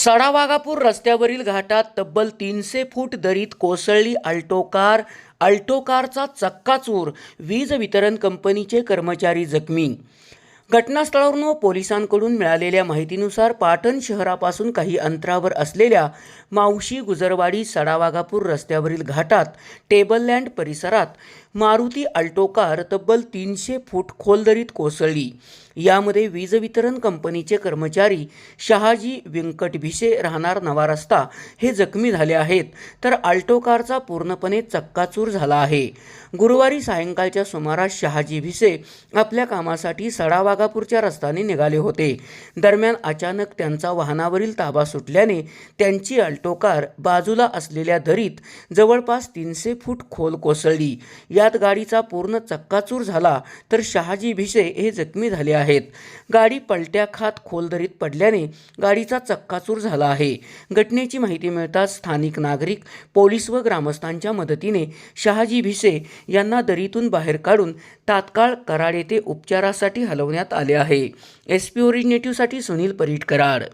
सडावागापूर रस्त्यावरील घाटात तब्बल तीनशे फूट दरीत कोसळली अल्टो कार अल्टो कारचा चक्काचूर. वीज वितरण कंपनीचे कर्मचारी जखमी. घटनास्थळावरून व पोलिसांकडून मिळालेल्या माहितीनुसार पाटण शहरापासून काही अंतरावर असलेल्या मावशी गुजरवाडी सडावागापूर रस्त्यावरील घाटात टेबललँड परिसरात मारुती अल्टो कार तब्बल तीनशे फूट खोल दरीत कोसळली. यामध्ये वीज वितरण कंपनीचे कर्मचारी शहाजी व्यंकट भिसे राहणार नवा रस्ता हे जखमी झाले आहेत. तर अल्टो कारचा पूर्णपणे चक्काचूर झाला आहे. गुरुवारी सायंकाळच्या सुमारास शहाजी भिसे आपल्या कामासाठी सडावागापूरच्या रस्त्याने निघाले होते. दरम्यान अचानक त्यांचा वाहनावरील ताबा सुटल्याने त्यांची अल्टो कार बाजूला असलेल्या दरीत जवळपास तीनशे फूट खोल कोसळली. यात गाडीचा पूर्ण चक्काचूर झाला तर शहाजी भिसे हे जखमी झाले आहेत. गाडी पलट्या खात खोल दरीत पडल्याने गाडीचा चक्काचूर झाला आहे. घटनेची माहिती मिळताच स्थानिक नागरिक पोलीस व ग्रामस्थांच्या मदतीने शहाजी भिसे यांना दरीतून बाहेर काढून तात्काळ कराड येथे उपचारासाठी हलवण्यात आले आहे. एस पी ओरिजिनेटिव्हसाठी सुनील परीट कराड.